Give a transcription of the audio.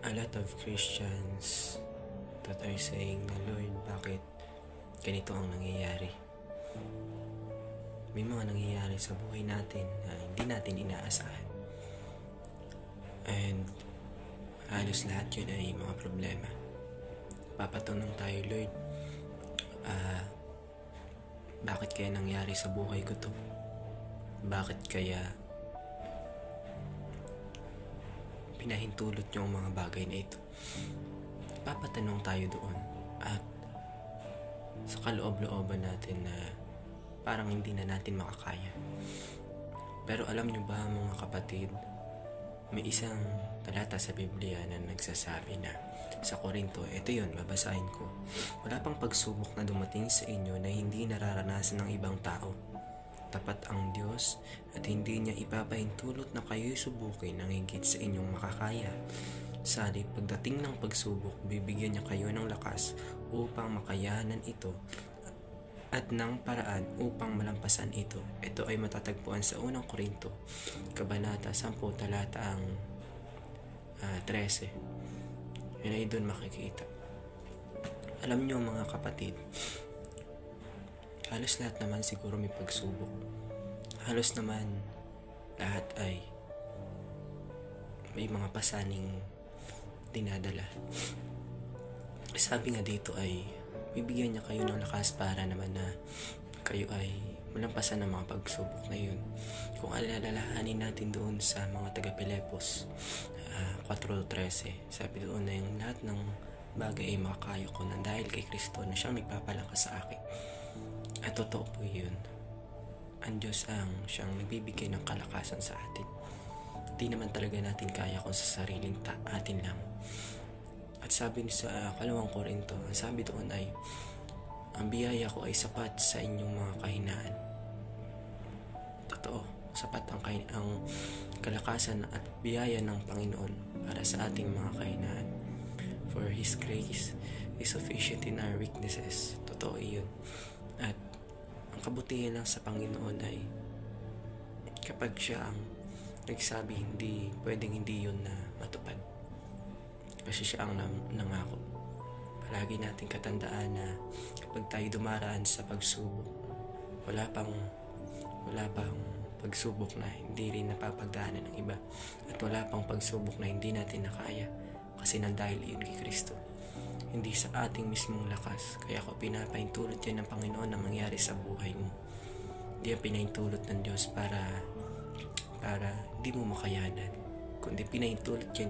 a lot of Christians that are saying na Lord, bakit ganito ang nangyayari? May mga nangyayari sa buhay natin na hindi natin inaasahan. And halos lahat yun ay mga problema. Papatunong tayo, Lord, ah, bakit kaya nangyari sa buhay ko to? Bakit kaya pinahintulot niyo ang mga bagay na ito? Papatanong tayo doon at sa kaloob-looban natin na parang hindi na natin makakaya. Pero alam niyo ba mga kapatid, may isang talata sa Biblia na nagsasabi na sa Korinto, ito yun, babasahin ko. Wala pang pagsubok na dumating sa inyo na hindi nararanasan ng ibang tao. Tapat ang Diyos at hindi niya ipapahintulot na kayo'y subukin ng higit sa inyong makakaya. Sali, pagdating ng pagsubok, bibigyan niya kayo ng lakas upang makayanan ito at ng paraan upang malampasan ito. Ito ay matatagpuan sa unang Korinto, Kabanata 10, talata ang ah, 13. Yun ay doon makikita. Alam nyo mga kapatid, halos lahat naman siguro may pagsubok. Halos naman lahat ay may mga pasaning dinadala. Sabi nga dito ay bibigyan niya kayo ng lakas para naman na kayo ay malampasan ng mga pagsubok na yun. Kung alalahanin natin doon sa mga taga Pilipos uh, 4.13, sabi doon na yung lahat ng bagay ay makakaya ko na dahil kay Kristo na siyang nagpapalakas sa akin. At totoo po yun. Ang Diyos ang siyang nagbibigay ng kalakasan sa atin. Hindi naman talaga natin kaya kung sa sariling ta- atin lang. At sabi ni sa uh, kalawang Korinto, ang sabi doon ay, ang biyaya ko ay sapat sa inyong mga kahinaan. Totoo, sapat ang, kain ang kalakasan at biyaya ng Panginoon para sa ating mga kahinaan. For His grace is sufficient in our weaknesses. Totoo iyon. Ang kabutihan lang sa Panginoon ay kapag siya ang nagsabi hindi, pwedeng hindi yun na matupad. Kasi siya ang nangako. Palagi natin katandaan na kapag tayo dumaraan sa pagsubok, wala pang wala pang pagsubok na hindi rin napapagdaanan ng iba at wala pang pagsubok na hindi natin nakaya kasi nandahil iyon kay Kristo hindi sa ating mismong lakas. Kaya ako pinapahintulot yan ng Panginoon na mangyari sa buhay mo. Hindi yan pinahintulot ng Diyos para para hindi mo makayanan kundi pinahintulot yan